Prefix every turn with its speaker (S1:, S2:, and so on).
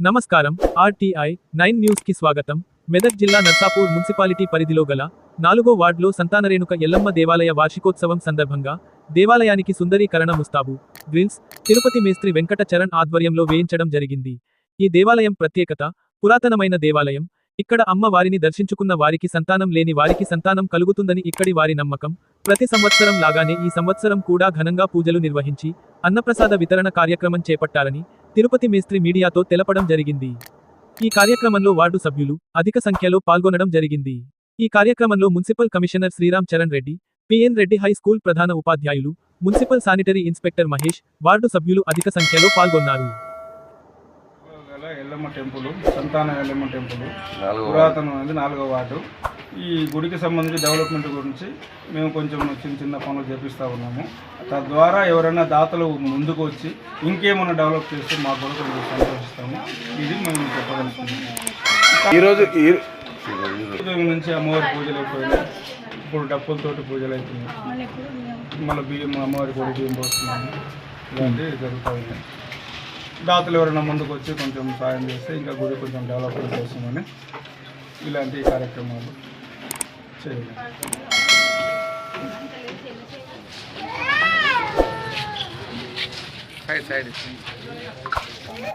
S1: నమస్కారం. RTI nine న్యూస్కి స్వాగతం. మెదక్ జిల్లా నర్సాపూర్ మున్సిపాలిటీ పరిధిలో గల నాలుగో వార్డులో సంతానరేణుక ఎల్లమ్మ దేవాలయ వార్షికోత్సవం సందర్భంగా దేవాలయానికి సుందరీకరణ ముస్తాబు గ్రిల్స్ తిరుపతి మేస్త్రి వెంకట చరణ్ ఆధ్వర్యంలో వేయించడం జరిగింది. ఈ దేవాలయం ప్రత్యేకత పురాతనమైన దేవాలయం. ఇక్కడ అమ్మ వారిని దర్శించుకున్న వారికి సంతానం లేని వారికి సంతానం కలుగుతుందని ఇక్కడి వారి నమ్మకం. ప్రతి సంవత్సరం లాగానే ఈ సంవత్సరం కూడా ఘనంగా పూజలు నిర్వహించి అన్నప్రసాద వితరణ కార్యక్రమం చేపట్టాలని తిరుపతి మేస్త్రి మీడియాతో తెలపడం జరిగింది. ఈ కార్యక్రమంలో వార్డు సభ్యులు అధిక సంఖ్యలో పాల్గొనడం జరిగింది. ఈ కార్యక్రమంలో municipal commissioner Sriram Charan Reddy PN Reddy high school ప్రధాన ఉపాధ్యాయులు municipal sanitary inspector Mahesh ward సభ్యులు అధిక సంఖ్యలో పాల్గొన్నారు.
S2: ఎల్లమ్మ టెంపుల్ సంతాన ఎల్లమ్మ టెంపుల్ పురాతనమైనది నాలుగో వార్డు. ఈ గుడికి సంబంధించి డెవలప్మెంట్ గురించి మేము కొంచెం చిన్న చిన్న పనులు చేపిస్తూ ఉన్నాము. తద్వారా ఎవరైనా దాతలు ముందుకు వచ్చి ఇంకేమైనా డెవలప్ చేస్తే మాకు కూడా కొంచెం సంతోషిస్తాము. ఇది మేము చెప్పదలుచుకున్నాము.
S3: ఈరోజు
S2: ఉదయం నుంచి అమ్మవారి పూజలు అయిపోయినాయి. ఇప్పుడు డప్పులతోటి పూజలు అయిపోయినాయి. మళ్ళీ బియ్యం అమ్మవారి కూడా బియ్యం పోస్తున్నాము. ఇలాంటివి జరుగుతూ ఉన్నాయి. దాతలు ఎవరైనా ముందుకు వచ్చి కొంచెం సాయం చేస్తే ఇంకా గుడి కొంచెం డెవలప్మెంట్ చేస్తామని ఇలాంటి కార్యక్రమాలు. 这
S4: 里。面点的菜的鸡